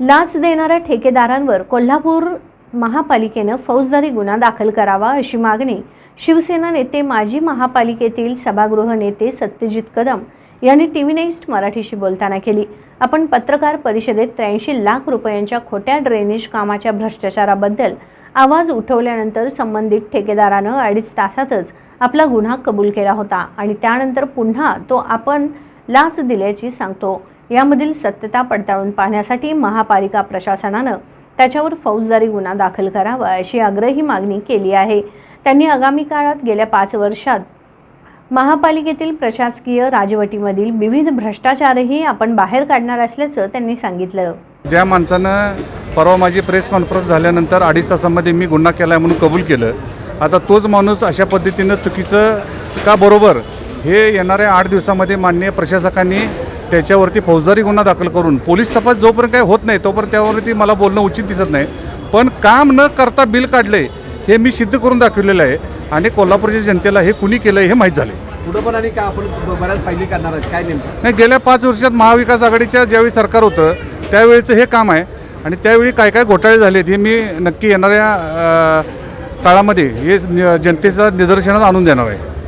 लाच देणाऱ्या ठेकेदारांवर कोल्हापूर महापालिकेनं फौजदारी गुन्हा दाखल करावा अशी मागणी शिवसेना नेते माजी महापालिकेतील सभागृह नेते सत्यजित कदम यांनी टी व्ही नेक्स्ट मराठीशी बोलताना केली. आपण पत्रकार परिषदेत त्र्याऐंशी लाख रुपयांच्या खोट्या ड्रेनेज कामाच्या भ्रष्टाचाराबद्दल आवाज उठवल्यानंतर संबंधित ठेकेदारानं अडीच तासातच आपला गुन्हा कबूल केला होता आणि त्यानंतर पुन्हा तो आपण लाच दिल्याची सांगतो. यामधील सत्यता पडताळून पाहण्यासाठी महापालिका प्रशासनानं त्याच्यावर फौजदारी गुन्हा दाखल करावा अशी आग्रही मागणी केली आहे. त्यांनी आगामी काळात गेल्या पाच वर्षात महापालिकेतील प्रशासकीय राजवटीमधील विविध भ्रष्टाचारही आपण बाहेर काढणार असल्याचं त्यांनी सांगितलं. ज्या माणसानं परवा माझी प्रेस कॉन्फरन्स झाल्यानंतर अडीच तासामध्ये मी गुन्हा केला आहे म्हणून कबूल केलं आता तोच माणूस अशा पद्धतीनं चुकीचं का बरोबर? हे येणाऱ्या आठ दिवसामध्ये माननीय प्रशासकांनी त्याच्यावरती फौजदारी गुन्हा दाखल करून पोलीस तपास जोपर्यंत काही होत नाही तोपर्यंत त्यावरती मला बोलणं उचित दिसत नाही. पण काम न करता बिल काढले हे मी सिद्ध करून दाखवलेलं आहे आणि कोल्हापूरच्या जनतेला हे कुणी केलं हे माहीत झाले पुढं पण आणि का आपण बऱ्याच फायली करणार आहेत? काय नेमकं? नाही गेल्या पाच वर्षात महाविकास आघाडीच्या ज्यावेळी सरकार होतं त्यावेळेचं हे काम आहे. आणि त्यावेळी काय काय घोटाळे झालेत हे मी नक्की येणाऱ्या काळामध्ये हे जनतेच्या निदर्शनात आणून देणार आहे.